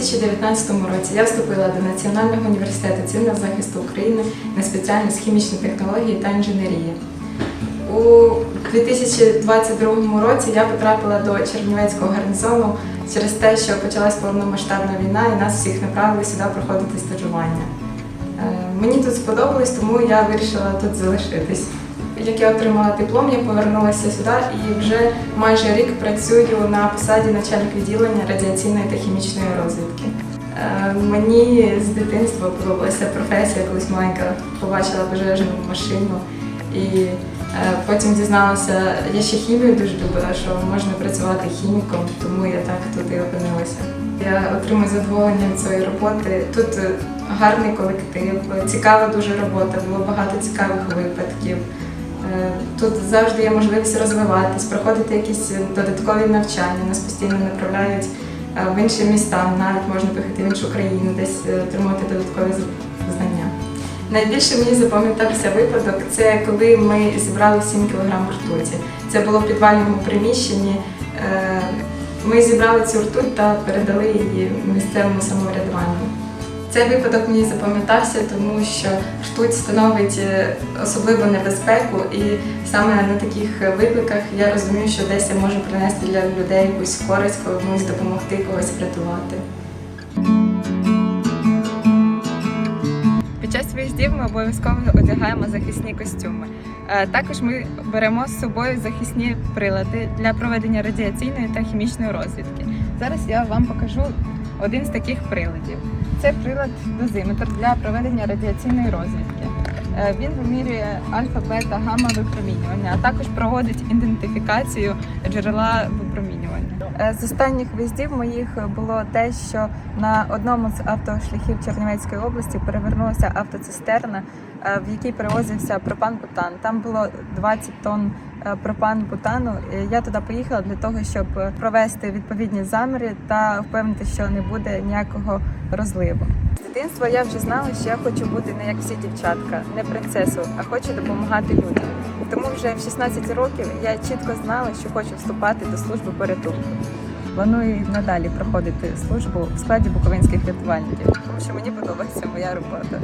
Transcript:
2019 році я вступила до Національного університету цивільного захисту України на спеціальність хімічні технології та інженерії. У 2022 році я потрапила до Чернівецького гарнізону через те, що почалась повномасштабна війна і нас всіх направили сюди проходити стажування. Е, Мені тут сподобалось, тому я вирішила тут залишитись. Як я отримала диплом, я повернулася сюди і вже майже рік працюю на посаді начальник відділення радіаційної та хімічної розвідки. Е, Мені з дитинства подобалася професія, колись маленька побачила пожежну машину і е, потім дізналася, я ще хімію дуже любила, що можна працювати хіміком, тому я так тут і опинилася. Я отримую задоволення від своєї роботи. Тут е, гарний колектив, цікава дуже робота, було багато цікавих випадків. Е, Тут завжди є можливість розвиватись, проходити якісь додаткові навчання. Нас постійно направляють е, в інші міста, навіть можна поїхати в іншу країну, десь е, отримати додаткові знання. Найбільше мені запам'ятався випадок, це коли ми зібрали 7 кг ртуті. Це було в підвальному приміщенні. Е, Ми зібрали цю ртуть та передали її місцевому самоврядуванню. Цей випадок мені запам'ятався, тому що ртуть становить е, особливу небезпеку, і саме на таких викликах я розумію, що десь я можу принести для людей якусь користь, комусь допомогти, когось врятувати. Під час виїздів ми обов'язково одягаємо захисні костюми. Е, Також ми беремо з собою захисні прилади для проведення радіаційної та хімічної розвідки. Зараз я вам покажу один з таких приладів. Це прилад дозиметр для проведення радіаційної розвідки. Е, Він вимірює альфа, бета, гамма випромінювання, а також проводить ідентифікацію джерела випромінювання. Е, З останніх виїздів моїх було те, що на одному з автошляхів Чернівецької області перевернулася автоцистерна, е, в якій перевозився пропан-бутан. Там було 20 тонн е, пропан-бутану. Е, Я туди поїхала для того, щоб провести відповідні заміри та впевнити, що не буде ніякого розливу. З дитинства я вже знала, що я хочу бути не як всі дівчатка, не принцесу, а хочу допомагати людям. Тому вже в 16 років я чітко знала, що хочу вступати до служби порятунку. Планую надалі проходити службу в складі буковинських рятувальників, тому що мені подобається моя робота.